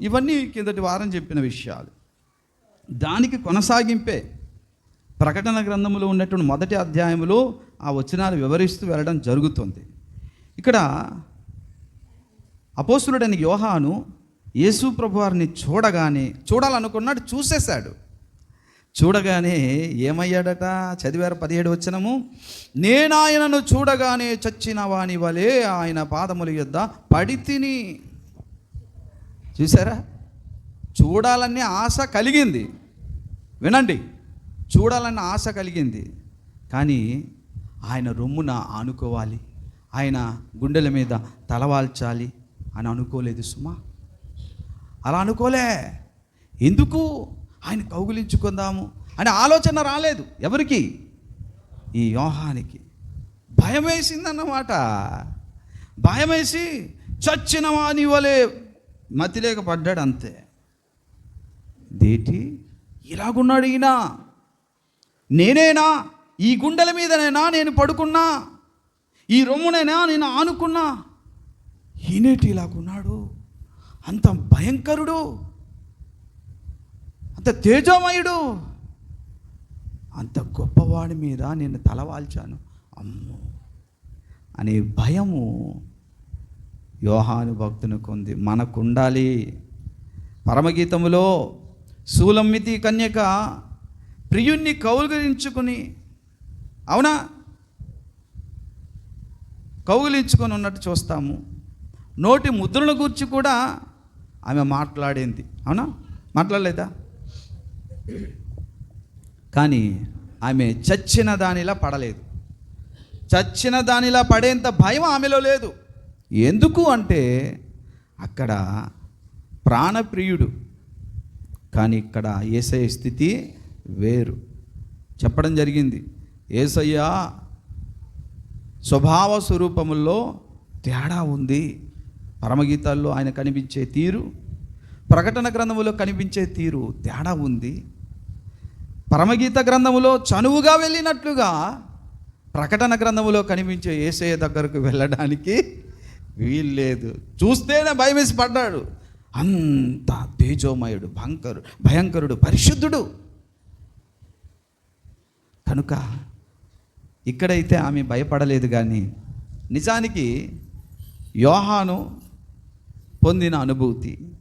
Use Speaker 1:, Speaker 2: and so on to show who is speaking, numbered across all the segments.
Speaker 1: ఇవన్నీ కిందటి వారం చెప్పిన విషయాలు. దానికి కొనసాగింపే ప్రకటన గ్రంథంలో ఉన్నటువంటి మొదటి అధ్యాయంలో ఆ వచనాలు వివరిస్తూ వెళ్ళడం జరుగుతుంది. ఇక్కడ అపోసురుడైన యోహాను యేసు ప్రభువారిని చూడగానే చూడాలనుకున్నాడు చూసేశాడు. చూడగానే ఏమయ్యాడట? చదివారు పదిహేడు వచ్చినము నేను ఆయనను చూడగానే చచ్చిన వాని వలె ఆయన పాదముల యొద్ద పడి తిని చూసారా? చూడాలనే ఆశ కలిగింది. వినండి చూడాలన్న ఆశ కలిగింది. కానీ ఆయన రొమ్మున ఆనుకోవాలి. ఆయన గుండెల మీద తలవాల్చాలి అని అనుకోలేదు సుమా. అలా అనుకోలే. ఎందుకు? ఆయన కౌగులించుకుందాము అనే ఆలోచన రాలేదు ఎవరికి? ఈ వ్యూహానికి భయం వేసిందన్నమాట భయం వేసి చచ్చిన వాని వలె మతిలేక పడ్డాడు అంతే. దేటి? ఇలాగున్నాడు ఈయన నేనేనా? ఈ గుండెల మీదనేనా నేను పడుకున్నా? ఈ రొమ్మునేనా నేను ఆనుకున్నా? ఈనేటి ఇలాగున్నాడు. అంత భయంకరుడు. అంత తేజోమయుడు. అంత గొప్పవాడి మీద నేను తలవాల్చాను అమ్మో! అనే భయము యోహాను భక్తునికి ఉంది మనకు ఉండాలి పరమగీతములో సూలమ్మితి కన్యక ప్రియుణ్ణి కౌగులించుకుని అవునా? కౌగులించుకొని ఉన్నట్టు చూస్తాము. నోటి ముద్రల గురించి కూడా ఆమె మాట్లాడింది. అవునా? మాట్లాడలేదా? కానీ ఆమె చచ్చిన దానిలా పడలేదు. చచ్చిన దానిలా పడేంత భయం ఆమెలో లేదు. ఎందుకు అంటే అక్కడ ప్రాణప్రియుడు కానీ ఇక్కడ ఏసయ్య స్థితి వేరు. చెప్పడం జరిగింది. ఏసయ్య స్వభావ స్వరూపముల్లో తేడా ఉంది. పరమగీతాల్లో ఆయన కనిపించే తీరు ప్రకటన గ్రంథములో కనిపించే తీరు తేడా ఉంది. పరమగీత గ్రంథములో చనువుగా వెళ్ళినట్లుగా ప్రకటన గ్రంథములో కనిపించే ఏసయ్య దగ్గరకు వెళ్ళడానికి వీల్లేదు. చూస్తేనే భయమేసి పడ్డాడు. అంత తేజోమయుడు భంకరు భయంకరుడు పరిశుద్ధుడు. కనుక ఇక్కడైతే ఆమె భయపడలేదు కానీ నిజానికి యోహాను పొందిన అనుభూతి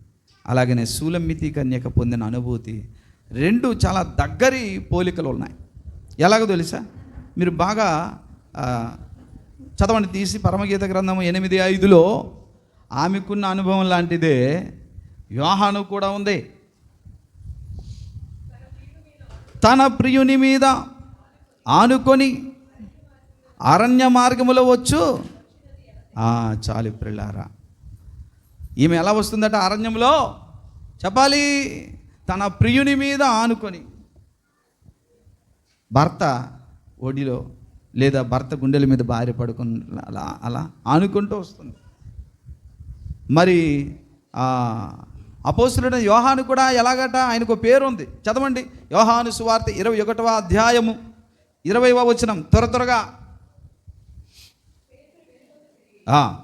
Speaker 1: అలాగనే సూలమ్మితి కన్యక పొందిన అనుభూతి రెండు చాలా దగ్గరి పోలికలు ఉన్నాయి. ఎలాగో తెలుసా? మీరు బాగా చదవండి తీసి పరమగీత గ్రంథం ఎనిమిది ఐదులో ఆమెకున్న అనుభవం లాంటిదే. వివాహాను కూడా ఉంది. తన ప్రియుని మీద ఆనుకొని అరణ్య మార్గములో వచ్చు. చాలు ప్రిల్లారా ఈమె ఎలా వస్తుందట అరణ్యంలో చెప్పాలి. తన ప్రియుని మీద ఆనుకొని. భర్త ఒడిలో లేదా భర్త గుండెల మీద భార్య పడుకుని అలా అలా ఆనుకుంటూ వస్తుంది. మరి అపోసులుడైన యోహాను కూడా ఎలాగట? ఆయనకు పేరు ఉంది. చదవండి. యోహాను సువార్త ఇరవై ఒకటవ అధ్యాయము ఇరవైవ వచనం. త్వర త్వరగా. ఆ.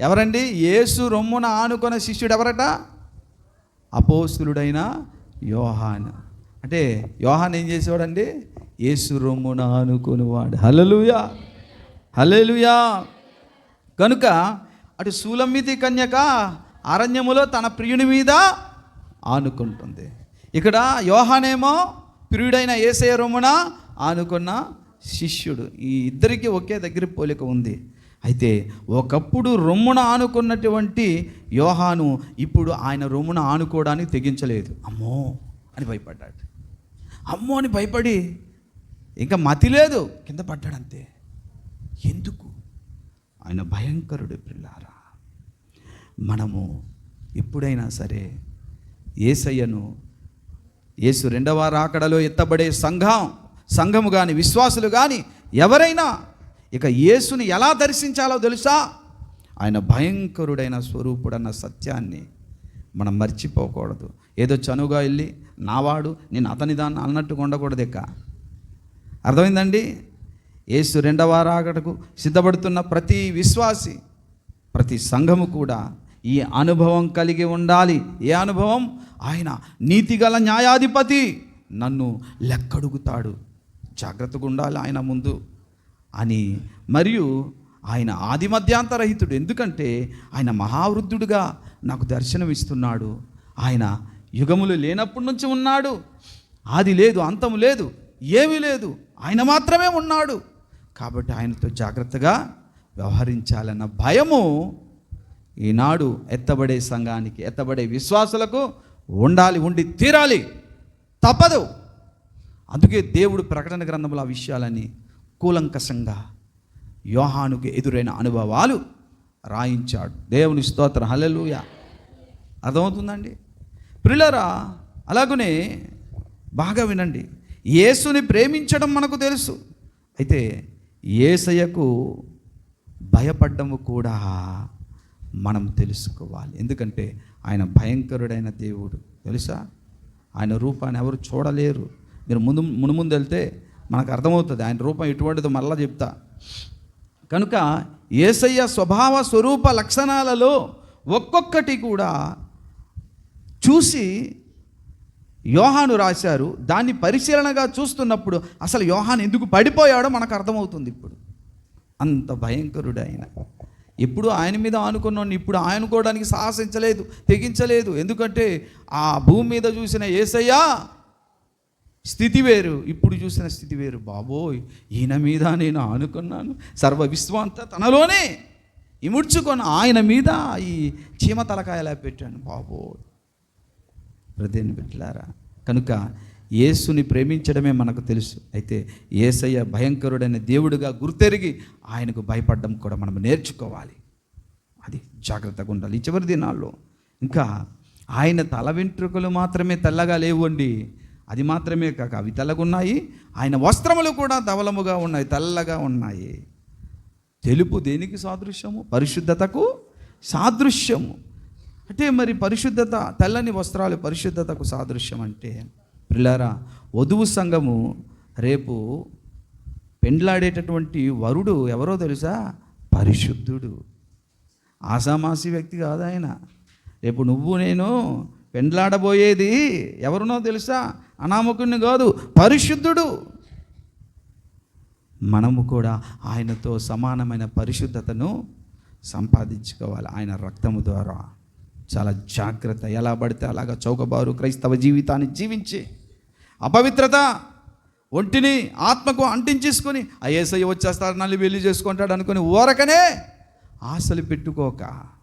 Speaker 1: ఎవరండి? యేసు రొమ్మున ఆనుకున్న శిష్యుడు ఎవరట? అపోస్తులుడైన యోహాన్. అంటే యోహాన్ ఏం చేసేవాడండి? యేసు రొమ్మున ఆనుకునేవాడు. హలలుయా హలలుయా కనుక అటు సూలమ్మితి కన్యక అరణ్యములో తన ప్రియుని మీద ఆనుకుంటుంది. ఇక్కడ యోహానేమో ప్రియుడైన ఏసయ రొమ్మున ఆనుకున్న శిష్యుడు. ఈ ఇద్దరికి ఒకే దగ్గర పోలిక ఉంది. అయితే ఒకప్పుడు రొమ్మున ఆనుకున్నటువంటి యోహాను ఇప్పుడు ఆయన రొమ్మున ఆనుకోవడానికి తెగించలేదు. అమ్మో అని భయపడ్డాడు. అమ్మో అని భయపడి ఇంకా మతి లేదు. కింద పడ్డాడు అంతే. ఎందుకు? ఆయన భయంకరుడు పిల్లారా మనము ఎప్పుడైనా సరే ఏసయ్యను యేసు రెండవ రాకడలో ఎత్తబడే సంఘం సంఘము కానీ విశ్వాసులు కానీ ఎవరైనా ఇక యేసుని ఎలా దర్శించాలో తెలుసా? ఆయన భయంకరుడైన స్వరూపుడన్న సత్యాన్ని మనం మర్చిపోకూడదు. ఏదో చనువుగా వెళ్ళి నావాడు నేను అతని దాన్ని అన్నట్టుగా ఉండకూడదు ఇక. అర్థమైందండి? యేసు రెండవ రాకడకు సిద్ధపడుతున్న ప్రతి విశ్వాసి ప్రతి సంఘము కూడా ఈ అనుభవం కలిగి ఉండాలి. ఏ అనుభవం? ఆయన నీతిగల న్యాయాధిపతి నన్ను లెక్కడుగుతాడు. జాగ్రత్తగా ఉండాలి ఆయన ముందు. అని. మరియు ఆయన ఆది మధ్యాంతరహితుడు ఎందుకంటే ఆయన మహావృద్ధుడుగా నాకు దర్శనమిస్తున్నాడు. ఆయన యుగములు లేనప్పటి నుంచి ఉన్నాడు. ఆది లేదు అంతము లేదు ఏమీ లేదు. ఆయన మాత్రమే ఉన్నాడు. కాబట్టి ఆయనతో జాగ్రత్తగా వ్యవహరించాలన్న భయము ఈనాడు ఎత్తబడే సంఘానికి ఎత్తబడే విశ్వాసులకు ఉండాలి ఉండి తీరాలి తప్పదు. అందుకే దేవుడు ప్రకటన గ్రంథంలో ఆ విషయాలని కూలంకషంగా యోహానుకి ఎదురైన అనుభవాలు రాయించాడు. దేవుని స్తోత్ర. హలలుయ అర్థమవుతుందండి? ప్రిలరా అలాగనే బాగా వినండి. యేసుని ప్రేమించడం మనకు తెలుసు. అయితే ఏసయ్యకు భయపడ్డము కూడా మనం తెలుసుకోవాలి. ఎందుకంటే ఆయన భయంకరుడైన దేవుడు. తెలుసా? ఆయన రూపాన్ని ఎవరు చూడలేరు. మీరు ముందు మునుముందు వెళ్తే మనకు అర్థమవుతుంది. ఆయన రూపం ఎటువంటిదో మళ్ళా చెప్తా. కనుక ఏసయ్య స్వభావ స్వరూప లక్షణాలలో ఒక్కొక్కటి కూడా చూసి యోహాను రాశారు. దాన్ని పరిశీలనగా చూస్తున్నప్పుడు అసలు యోహాన్ ఎందుకు పడిపోయాడో మనకు అర్థమవుతుంది ఇప్పుడు. అంత భయంకరుడు ఆయన ఎప్పుడు ఆయన మీద ఆనుకున్నాను ఇప్పుడు ఆనుకోవడానికి సాహసించలేదు తెగించలేదు. ఎందుకంటే ఆ భూమి మీద చూసిన ఏసయ్యా స్థితి వేరు. ఇప్పుడు చూసిన స్థితి వేరు. బాబోయ్ ఈయన మీద నేను ఆనుకున్నాను. సర్వ విశ్వాంత తనలోనే ఇముడ్చుకొని ఆయన మీద ఈ చీమ తలకాయలా పెట్టాను? బాబోయ్. హృదయాన్ని పెట్టారా కనుక యేసుని ప్రేమించడమే మనకు తెలుసు. అయితే ఏసయ్య భయంకరుడైన దేవుడిగా గుర్తెరిగి ఆయనకు భయపడడం కూడా మనం నేర్చుకోవాలి. అది జాగ్రత్తగా ఉండాలి. చివరి దినాల్లో ఇంకా ఆయన తల వెంట్రుకలు మాత్రమే తెల్లగా లేవండి. అది మాత్రమే కాక అవి తెల్లగున్నాయి. ఆయన వస్త్రములు కూడా ధవలముగా ఉన్నాయి తెల్లగా ఉన్నాయి. తెలుపు దేనికి సాదృశ్యము? పరిశుద్ధతకు సాదృశ్యము. అంటే మరి పరిశుద్ధత తెల్లని వస్త్రాలు పరిశుద్ధతకు సాదృశ్యం అంటే పిల్లారా వధువు సంఘము రేపు పెండ్లాడేటటువంటి వరుడు ఎవరో తెలుసా? పరిశుద్ధుడు. ఆసామాసి వ్యక్తి కాదు ఆయన. రేపు నువ్వు నేను పెండ్లాడబోయేది ఎవరునో తెలుసా? అనామకుడిని కాదు పరిశుద్ధుడు. మనము కూడా ఆయనతో సమానమైన పరిశుద్ధతను సంపాదించుకోవాలి. ఆయన రక్తము ద్వారా. చాలా జాగ్రత్త. ఎలా పడితే అలాగా చౌకబారు క్రైస్తవ జీవితాన్ని జీవించి అపవిత్రత ఒంటిని ఆత్మకు అంటించేసుకొని ఆ ఏసై వచ్చేస్తాడు నల్లి వెళ్ళి చేసుకుంటాడు అనుకుని ఊరకనే ఆశలు పెట్టుకోక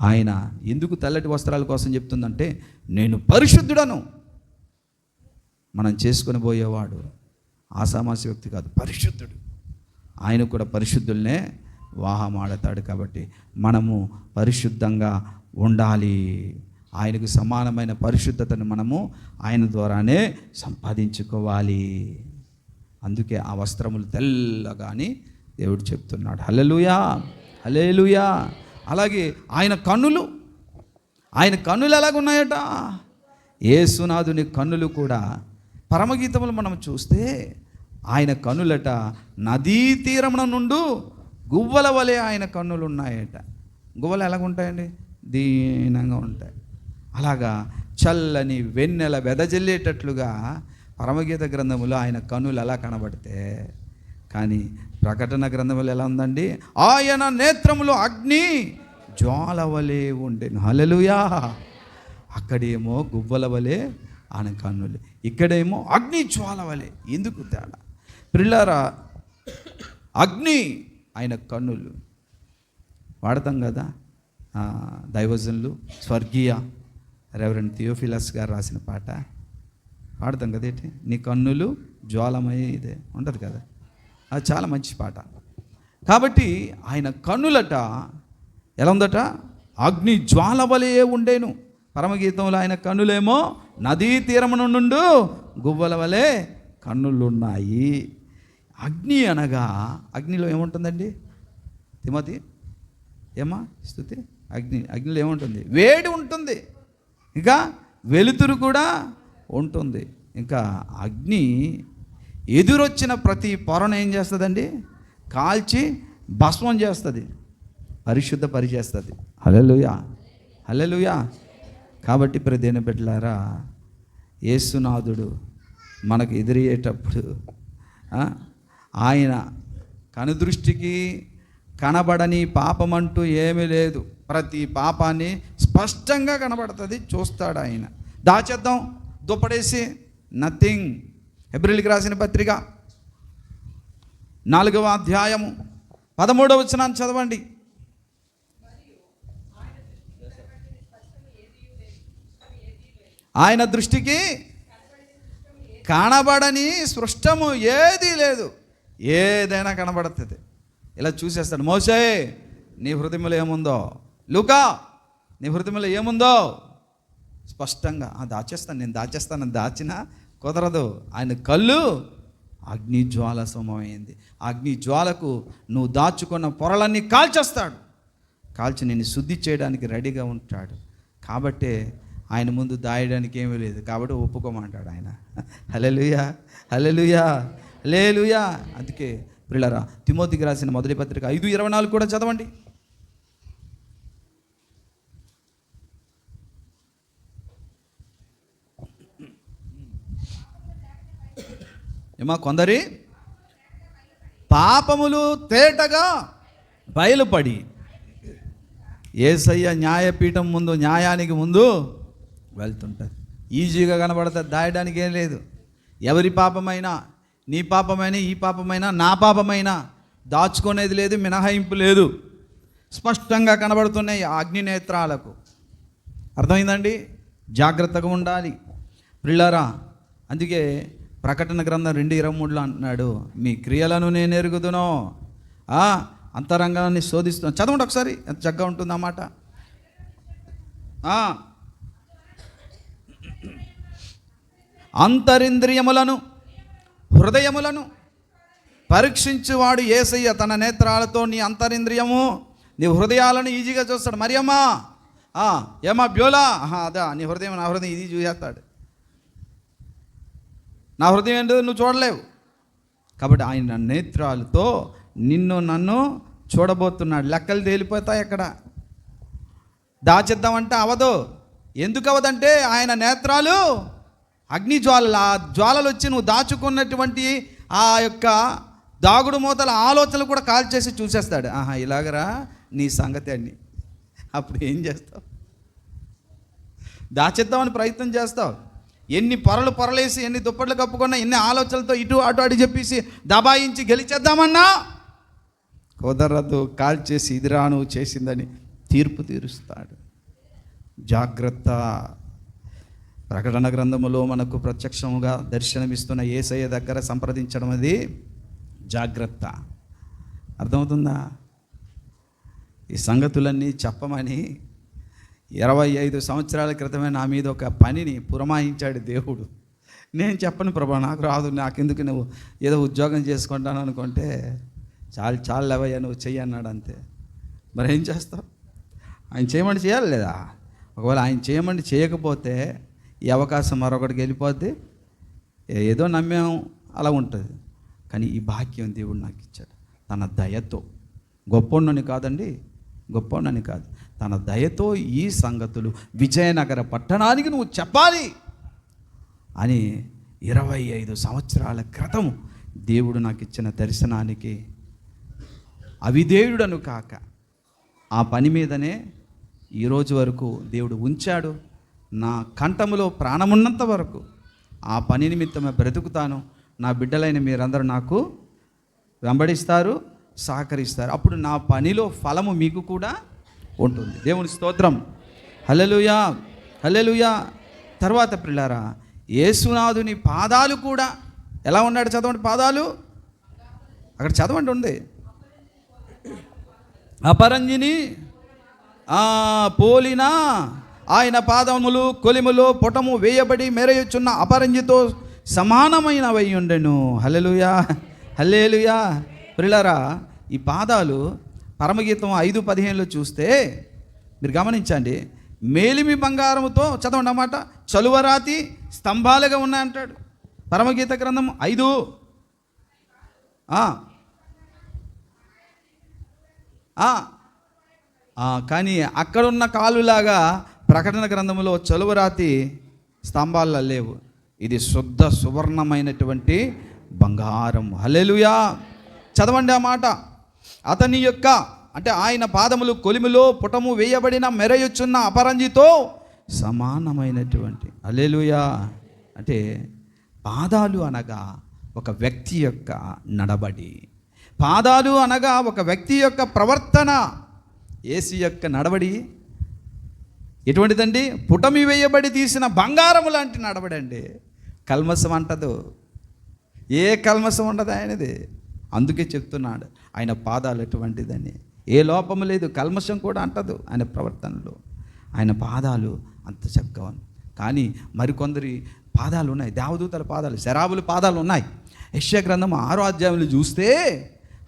Speaker 1: ఆయన ఎందుకు తెల్లటి వస్త్రాల కోసం చెప్తుందంటే నేను పరిశుద్ధుడను. మనం చేసుకుని పోయేవాడు ఆసామాసి వ్యక్తి కాదు పరిశుద్ధుడు. ఆయన కూడా పరిశుద్ధుల్నే వాహమాడతాడు కాబట్టి మనము పరిశుద్ధంగా ఉండాలి. ఆయనకు సమానమైన పరిశుద్ధతను మనము ఆయన ద్వారానే సంపాదించుకోవాలి. అందుకే ఆ వస్త్రములు తెల్లగాని దేవుడు చెప్తున్నాడు. హలలుయా హలేలుయా అలాగే ఆయన కన్నులు ఆయన కన్నులు ఎలాగున్నాయట? ఏసునాథుని కన్నులు కూడా పరమగీతములు మనం చూస్తే ఆయన కన్నులట నదీ తీరమున నుండు గువ్వల వలె ఆయన కన్నులు ఉన్నాయట గువ్వలు ఎలాగుంటాయండి? దీనంగా ఉంటాయి. అలాగా చల్లని వెన్నెల వెదజల్లేటట్లుగా పరమగీత గ్రంథములో ఆయన కన్నులు ఎలా కనబడితే కానీ ప్రకటన గ్రంథంలో ఎలా ఉందండి? ఆయన నేత్రములో అగ్ని జ్వాల వలె ఉండేను. హలలుయా అక్కడేమో గువ్వల వలె ఆయన కన్నులు ఇక్కడేమో అగ్ని జ్వాల వలె. ఎందుకు తేడా? పిల్లారా అగ్ని ఆయన కన్నులు. వాడతాం కదా? దైవజన్లు దైవజనులు స్వర్గీయ రెవరెండ్ థియోఫిలస్ గారు రాసిన పాట. పాడతాం కదా ఏంటి? నీ కన్నులు జ్వాలమయ్యే ఇదే. ఉంటుంది కదా? అది చాలా మంచి పాట. కాబట్టి ఆయన కన్నులట ఎలా ఉందట? అగ్ని జ్వాల వలె ఉండేను. పరమగీతంలో ఆయన కన్నులేమో నదీ తీరమున నుండు గువ్వల వలె కన్నులున్నాయి. అగ్ని అనగా అగ్నిలో ఏముంటుందండి? తిమతి ఏమా స్థుతి అగ్ని అగ్నిలో ఏముంటుంది? వేడి ఉంటుంది. ఇంకా వెలుతురు కూడా ఉంటుంది. ఇంకా అగ్ని ఎదురొచ్చిన ప్రతి పొరను ఏం చేస్తుందండి? కాల్చి భస్మం చేస్తుంది. పరిశుద్ధ పరిచేస్తుంది హలెలుయా హలెలుయా కాబట్టి ప్రదేన బిడ్డలారా యేసునాథుడు మనకు ఎదురయ్యేటప్పుడు ఆయన కనుదృష్టికి కనబడని పాపమంటూ ఏమీ లేదు. ప్రతి పాపాన్ని స్పష్టంగా కనబడుతుంది. చూస్తాడు ఆయన దాచేద్దాం. దుప్పడేసి నథింగ్. ఎబ్రిల్కి రాసిన పత్రిక. నాలుగవ అధ్యాయము. పదమూడవ వచనాన్ని చదవండి. ఆయన దృష్టికి కనబడని స్పృష్టము ఏదీ లేదు. ఏదైనా కనబడుతుంది. ఇలా చూసేస్తాడు. మోసే నీ హృదయంలో ఏముందో? లూకా నీ హృదయంలో ఏముందో? స్పష్టంగా దాచేస్తాను నేను దాచేస్తాను దాచినా కుదరదు. ఆయన కళ్ళు అగ్ని జ్వాల సమమైంది. అగ్ని జ్వాలకు నువ్వు దాచుకున్న పొరలన్నీ కాల్చేస్తాడు. కాల్చి నేను శుద్ధి చేయడానికి రెడీగా ఉంటాడు. కాబట్టే ఆయన ముందు దాయడానికి ఏమీ లేదు. కాబట్టి ఒప్పుకోమంటాడు ఆయన. హలెలుయా హలెలుయా లేలుయా అందుకే పిల్లరా తిమోతికి రాసిన మొదటి పత్రిక ఐదు ఇరవై నాలుగు కూడా చదవండి. ఏమా కొందరి పాపములు తేటగా బయలుపడి ఏసయ్య న్యాయపీఠం ముందు న్యాయానికి ముందు వెళ్తుంటారు. ఈజీగా కనబడతారు దాయడానికి ఏం లేదు. ఎవరి పాపమైనా నీ పాపమైనా ఈ పాపమైనా నా పాపమైనా దాచుకునేది లేదు మినహాయింపు లేదు. స్పష్టంగా కనబడుతున్నాయి ఆ అగ్ని నేత్రాలకు అర్థమైందండి? జాగ్రత్తగా ఉండాలి. పిల్లరా అందుకే ప్రకటన గ్రంథం రెండు ఇరవై మూడులో అంటున్నాడు మీ క్రియలను నేను ఎరుగుదును? అంతరంగాన్ని శోధిస్తున్నాను చదవండి ఒకసారి ఎంత చక్కగా ఉంటుంది అన్నమాట అంతరింద్రియములను హృదయములను పరీక్షించువాడు ఏసయ్య తన నేత్రాలతో నీ అంతరింద్రియము నీ హృదయాలను ఈజీగా చూస్తాడు. మరి అమ్మా ఏమా బ్యోలా? అదా నీ హృదయం నా హృదయం ఇది చూసేస్తాడు. నా హృదయం ఏంటో నువ్వు చూడలేవు. కాబట్టి ఆయన నేత్రాలతో నిన్ను నన్ను చూడబోతున్నాడు. లెక్కలు తేలిపోతాయి అక్కడ. దాచిద్దామంటే అవదు. ఎందుకు అవదంటే ఆయన నేత్రాలు అగ్ని జ్వాలలు ఆ జ్వాలలు వచ్చి నువ్వు దాచుకున్నటువంటి ఆ యొక్క దాగుడు మూతల ఆలోచనలు కూడా కాల్చేసి చూసేస్తాడు. ఆహా ఇలాగరా నీ సంగతి అన్ని అప్పుడు ఏం చేస్తావు? దాచేద్దామని ప్రయత్నం చేస్తావు. ఎన్ని పొరలు పొరలేసి ఎన్ని దుప్పట్లు కప్పుకున్నా ఎన్ని ఆలోచనలతో ఇటు అటు అటు చెప్పేసి దబాయించి గెలిచేద్దామన్నా? కుదరదు కాల్చేసి ఇదిరా నువ్వు చేసిందని తీర్పు తీరుస్తాడు. జాగ్రత్త. ప్రకటన గ్రంథములో మనకు ప్రత్యక్షముగా దర్శనమిస్తున్న ఏసయ్య దగ్గర సంప్రదించడం అది జాగ్రత్త. అర్థమవుతుందా? ఈ సంగతులన్నీ చెప్పమని ఇరవై ఐదు సంవత్సరాల క్రితమే నా మీద ఒక పనిని పురమాయించాడు దేవుడు. నేను చెప్పను ప్రభా నాకు రాదు నాకెందుకు నువ్వు ఏదో ఉద్యోగం చేసుకుంటాను అనుకుంటే చాలు చాలు లేవయ్యా నువ్వు చెయ్యి అన్నాడు అంతే. మరి ఏం చేస్తావు? ఆయన చేయమని చేయాలి లేదా? ఒకవేళ ఆయన చేయమని చేయకపోతే ఈ అవకాశం మరొకటికి వెళ్ళిపోద్ది. ఏదో నమ్మేం అలా ఉంటుంది. కానీ ఈ భాగ్యం దేవుడు నాకు ఇచ్చాడు. తన దయతో. గొప్పోన్నని కాదండి గొప్పోన్నని కాదు. తన దయతో ఈ సంగతులు విజయనగర పట్టణానికి నువ్వు చెప్పాలి అని ఇరవై ఐదు సంవత్సరాల క్రితం దేవుడు నాకు ఇచ్చిన దర్శనానికి అవిదేయుడను కాక ఆ పని మీదనే ఈరోజు వరకు దేవుడు ఉంచాడు. నా కంఠములో ప్రాణమున్నంత వరకు ఆ పని నిమిత్తమే బ్రతుకుతాను. నా బిడ్డలైన మీరందరూ నాకు వెంబడిస్తారు సహకరిస్తారు. అప్పుడు నా పనిలో ఫలము మీకు కూడా ఉంటుంది. దేవుని స్తోత్రం. హలలుయా హలలుయా తర్వాత పిల్లారా యేసునాథుని పాదాలు కూడా ఎలా ఉన్నాడు చదవండి పాదాలు? అక్కడ చదవండి ఉంది. అపరంజిని పోలిన ఆయన పాదములు కొలిములు పొటము వేయబడి మెరయుచున్న అపరంజితో సమానమైనవై ఉండెను. Hallelujah hallelujah. ప్రిలరా ఈ పాదాలు పరమగీతం ఐదు పదిహేనులో చూస్తే మీరు గమనించండి మేలిమి బంగారముతో చదవండి అన్నమాట చలువరాతి స్తంభాలుగా ఉన్నాయంటాడు. పరమగీత గ్రంథం ఐదు. కానీ అక్కడున్న కాలులాగా ప్రకటన గ్రంథంలో చలువరాతి స్తంభాల్లో లేవు. ఇది శుద్ధ సువర్ణమైనటువంటి బంగారం. అలెలుయా చదవండి ఆ మాట. అతని యొక్క అంటే ఆయన పాదములు కొలిమిలో పుటము వేయబడిన మెరయుచున్న అపరంజితో సమానమైనటువంటి అలేలుయా అంటే పాదాలు అనగా ఒక వ్యక్తి యొక్క నడబడి పాదాలు అనగా ఒక వ్యక్తి యొక్క ప్రవర్తన. ఏసు యొక్క నడవడి ఎటువంటిదండి? పుటమి వేయబడి తీసిన బంగారము లాంటి నడవడి అండి కల్మసం అంటదు. ఏ కల్మసం ఉండదు ఆయనది? అందుకే చెప్తున్నాడు. ఆయన పాదాలు ఎటువంటిదని. ఏ లోపము లేదు కల్మషం కూడా అంటదు ఆయన ప్రవర్తనలో. ఆయన పాదాలు అంత చక్కగా కానీ మరికొందరి పాదాలు ఉన్నాయి దేవదూతల పాదాలు శరాబుల పాదాలు ఉన్నాయి. యశ్య గ్రంథం ఆరో అధ్యాయంలో చూస్తే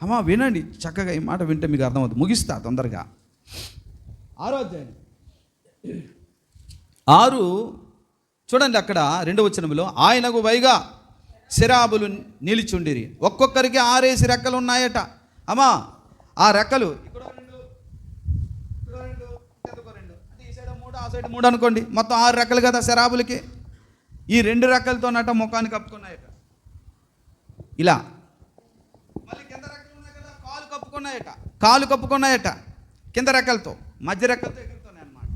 Speaker 1: అమ్మా వినండి చక్కగా ఈ మాట వింటే మీకు అర్థమవుతుంది. ముగిస్తా తొందరగా. ఆరో అధ్యాయం. ఆరు చూడండి అక్కడ రెండవ వచనంలో ఆయనకు వైగా శరాబులు నిలిచుండిరి. ఒక్కొక్కరికి ఆరేసి రెక్కలు ఉన్నాయట. అమ్మా ఆ రెక్కలు. రెండు, ఈ మూడు ఆ సైడ్ మూడు అనుకోండి. మొత్తం ఆరు రెక్కలు కదా శరాబులకి. ఈ రెండు రెక్కలతో నట ముఖాన్ని కప్పుకున్నాయట. ఇలా. మళ్ళీ కింద రెక్కలు ఉన్నాయి కదా కాలు కప్పుకున్నాయట. కాలు కప్పుకున్నాయట కింద రెక్కలతో మధ్య రెక్కలతో ఎగురుతున్నాయి అన్నమాట.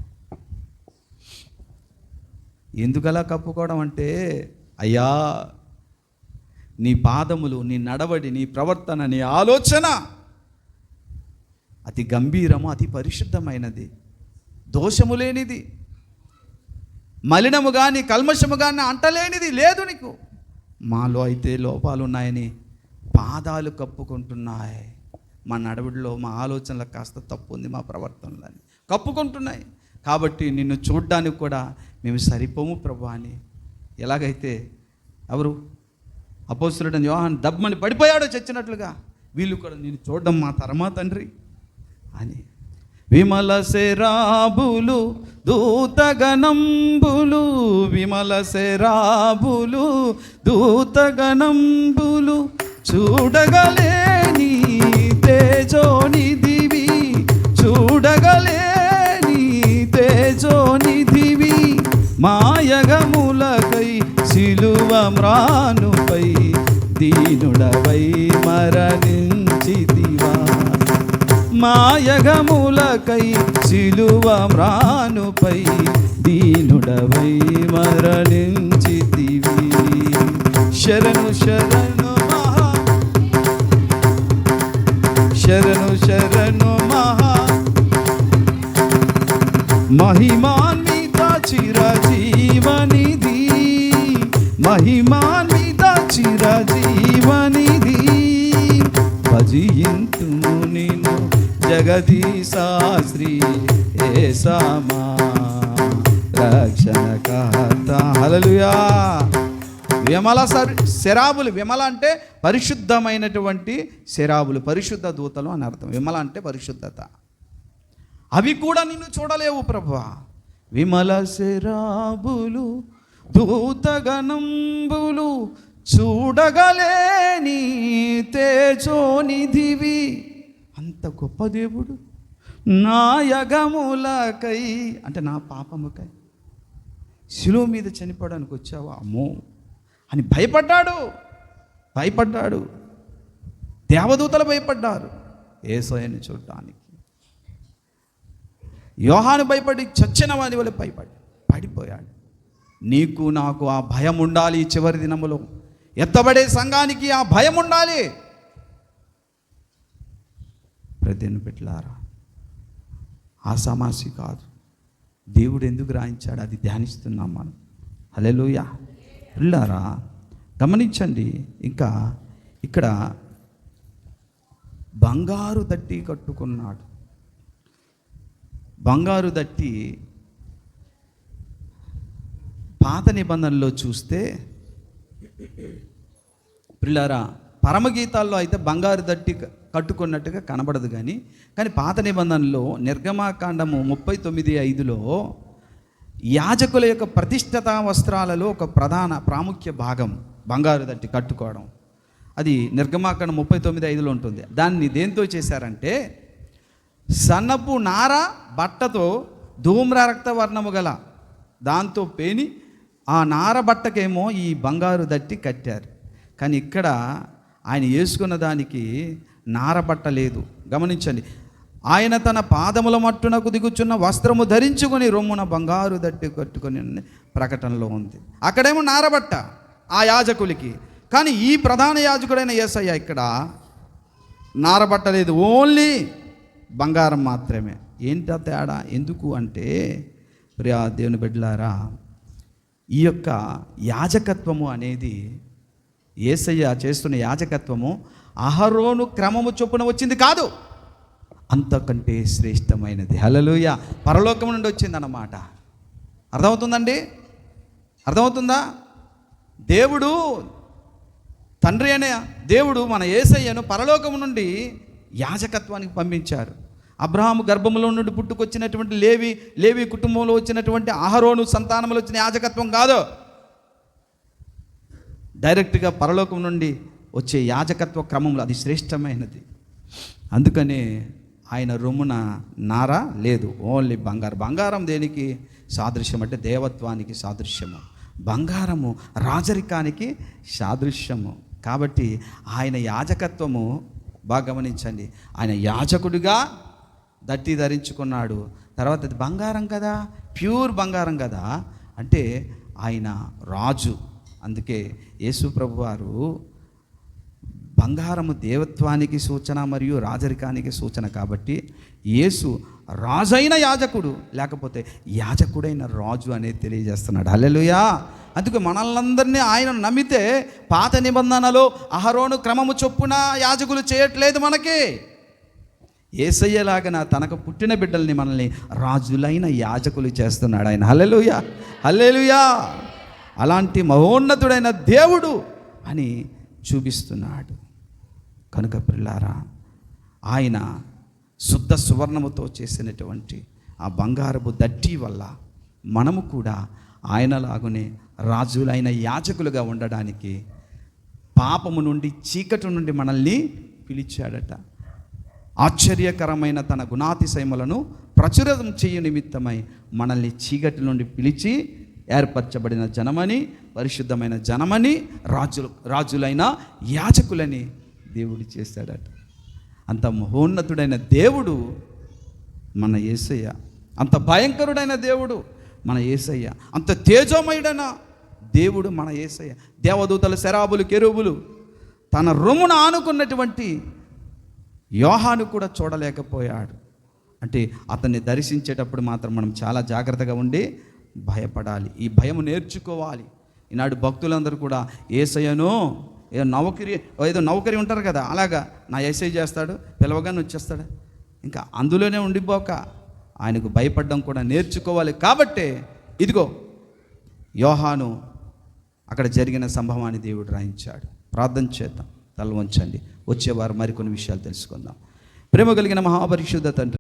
Speaker 1: ఎందుకలా కప్పుకోవడం అంటే అయ్యా నీ పాదములు నీ నడవడి నీ ప్రవర్తన నీ ఆలోచన అతి గంభీరము అతి పరిశుద్ధమైనది. దోషము లేనిది. మలినము కానీ కల్మషము కానీ అంటలేనిది లేదు నీకు. మాలో అయితే లోపాలు ఉన్నాయని పాదాలు కప్పుకుంటున్నాయి. మా నడవడిలో మా ఆలోచనలకు కాస్త తప్పు ఉంది మా ప్రవర్తనలో అని. కప్పుకుంటున్నాయి. కాబట్టి నిన్ను చూడ్డానికి కూడా మేము సరిపోము ప్రభు అని. ఎలాగైతే ఎవరు? అపోస్తులుడు యోహాన్ దబ్బమని పడిపోయాడో చచ్చినట్లుగా. వీళ్ళు కూడా నేను చూడడం మా తరమా తండ్రి అని. విమల శరాబులు దూతగణంబులు విమల శరాబులు దూతగణంబులు చూడగలేని తేజోనిధివి చూడగలేని తేజోనిధివి మాయగములకై సిలువ మ్రాను దీనుడవై మరణించితివా. మాయగములకై సిలువ మ్రానుపై దీనుడవై మరణించితివి. శరణు శరణు మహా. శరణు శరణు మహా. మహిమాన్విత చిరజీవనిధి. మహిమాన్విత చిరజీవనిధి భజింతుము నిన్ను జగదీశాస్త్రి ఏసామా. రక్షణకర్త. హలలుయా విమల సర్ శరాబులు విమల అంటే పరిశుద్ధమైనటువంటి శరాబులు పరిశుద్ధ దూతలు అని అర్థం. విమల అంటే పరిశుద్ధత. అవి కూడా నిన్ను చూడలేవు ప్రభువా విమల శరాబులు దూతగణంబులు చూడగలేని తేజోనిధివి. అంత గొప్ప దేవుడు. నా యగములకై అంటే నా పాపముకై. శిలువ మీద చనిపోవడానికి వచ్చావా అమ్మో. అని భయపడ్డాడు. భయపడ్డాడు. దేవదూతలు భయపడ్డారు. ఏసోయని చూడటానికి. యోహాను భయపడి చచ్చిన వాడి వల్ల భయపడి పడిపోయాడు. నీకు నాకు ఆ భయం ఉండాలి చివరి దినములో. ఎత్తబడే సంఘానికి ఆ భయం ఉండాలి. ప్రతిని పెట్టారా ఆసామాసి కాదు. దేవుడు ఎందుకు రాయించాడు? అది ధ్యానిస్తున్నాం మనం. హల్లెలూయా. పిల్లారా గమనించండి. ఇంకా ఇక్కడ బంగారు దట్టి కట్టుకున్నాడు. బంగారు దట్టి పాత నిబంధనలో చూస్తే పిల్లారా పరమగీతాల్లో అయితే బంగారు దట్టి కట్టుకున్నట్టుగా కనబడదు కానీ కానీ పాత నిబంధనలో నిర్గమాకాండము ముప్పై తొమ్మిది ఐదులో యాజకుల యొక్క ప్రతిష్టత వస్త్రాలలో ఒక ప్రధాన ప్రాముఖ్య భాగం బంగారు దట్టి కట్టుకోవడం. అది నిర్గమాకాండం ముప్పై తొమ్మిది ఐదులో ఉంటుంది. దాన్ని దేంతో చేశారంటే సన్నపు నార బట్టతో ధూమ్ర రక్త వర్ణము గల దాంతో పేని ఆ నార బట్టకేమో ఈ బంగారు దట్టి కట్టారు. కానీ ఇక్కడ ఆయన వేసుకున్న దానికి నారబట్ట లేదు. గమనించండి. ఆయన తన పాదముల మట్టునకు దిగుచున్న వస్త్రము ధరించుకొని రొమ్మున బంగారు దట్టి కట్టుకొని ప్రకటనలో ఉంది. అక్కడేమో నారబట్ట ఆ యాజకులకి. కానీ ఈ ప్రధాన యాజకుడైన యేసయ్య ఇక్కడ నారబట్ట లేదు. ఓన్లీ బంగారం మాత్రమే. ఏంట తేడా? ఎందుకు అంటే ప్రియా దేవుని బిడ్డలారా ఈ యొక్క యాజకత్వము అనేది ఏసయ్య చేస్తున్న యాజకత్వము అహరోను క్రమము చొప్పున వచ్చింది కాదు. అంతకంటే శ్రేష్టమైనది. హలలుయ పరలోకం నుండి వచ్చిందన్నమాట. అర్థమవుతుందండి? అర్థమవుతుందా? దేవుడు తండ్రి అనే దేవుడు మన ఏసయ్యను పరలోకము నుండి యాజకత్వానికి పంపించారు. అబ్రహాము గర్భంలో నుండి పుట్టుకొచ్చినటువంటి లేవి లేవి కుటుంబంలో వచ్చినటువంటి ఆహరోను సంతానంలో వచ్చిన యాజకత్వం కాదు. డైరెక్ట్గా పరలోకం నుండి వచ్చే యాజకత్వ క్రమంలో అది శ్రేష్టమైనది. అందుకనే ఆయన రొమ్మున నార లేదు. ఓన్లీ బంగారం. బంగారం దేనికి సాదృశ్యం అంటే దేవత్వానికి సాదృశ్యము. బంగారము రాజరికానికి సాదృశ్యము. కాబట్టి ఆయన యాజకత్వము బాగా గమనించండి. ఆయన యాజకుడిగా దట్టి ధరించుకున్నాడు. తర్వాత అది బంగారం కదా? ప్యూర్ బంగారం కదా? అంటే ఆయన రాజు. అందుకే యేసు ప్రభు వారు బంగారము దేవత్వానికి సూచన మరియు రాజరికానికి సూచన కాబట్టి యేసు రాజైన యాజకుడు. లేకపోతే యాజకుడైన రాజు అనేది తెలియజేస్తున్నాడు. హల్లెలూయా! అందుకే మనల్ందరినీ ఆయన నమ్మితే పాత నిబంధనలో అహరోను క్రమము చొప్పున యాజకులు చేయట్లేదు మనకి. ఏసయ్యలాగా తనకు పుట్టిన బిడ్డల్ని మనల్ని రాజులైన యాజకులు చేస్తున్నాడు ఆయన. హల్లెలుయా. హల్లెలుయా. అలాంటి మహోన్నతుడైన దేవుడు అని చూపిస్తున్నాడు. కనుక పిల్లారా ఆయన శుద్ధ సువర్ణముతో చేసినటువంటి ఆ బంగారపు దట్టి వల్ల మనము కూడా ఆయనలాగునే రాజులైన యాచకులుగా ఉండడానికి పాపము నుండి చీకటి నుండి మనల్ని పిలిచాడట. ఆశ్చర్యకరమైన తన గుణాతిశయములను ప్రచురం చేయు నిమిత్తమై మనల్ని చీకటి నుండి పిలిచి ఏర్పరచబడిన జనమని పరిశుద్ధమైన జనమని రాజులు రాజులైన యాచకులని దేవుడు చేశాడట. అంత మహోన్నతుడైన దేవుడు మన యేసయ్య అంత భయంకరుడైన దేవుడు మన యేసయ్య అంత తేజోమయుడైన దేవుడు మన యేసయ్య దేవదూతల శరాబులు కెరుబులు తన రొమ్మున ఆనుకున్నటువంటి యోహాను కూడా చూడలేకపోయాడు. అంటే అతన్ని దర్శించేటప్పుడు మాత్రం మనం చాలా జాగ్రత్తగా ఉండి భయపడాలి. ఈ భయం నేర్చుకోవాలి. ఈనాడు భక్తులందరూ కూడా ఏసయ్యను ఏదో నౌకరి ఏదో నౌకరి ఉంటారు కదా అలాగా నా ఏసై చేస్తాడు పిలవగానే వచ్చేస్తాడు. ఇంకా అందులోనే ఉండిపోక ఆయనకు భయపడడం కూడా నేర్చుకోవాలి. కాబట్టే ఇదిగో యోహాను అక్కడ జరిగిన సంభవాన్ని దేవుడు రాయించాడు. ప్రార్థన చేద్దాం. తల వంచండి. వచ్చేవారు. మరికొన్ని విషయాలు తెలుసుకుందాం. ప్రేమ కలిగిన మహాపరిశుద్ధ తండ్రి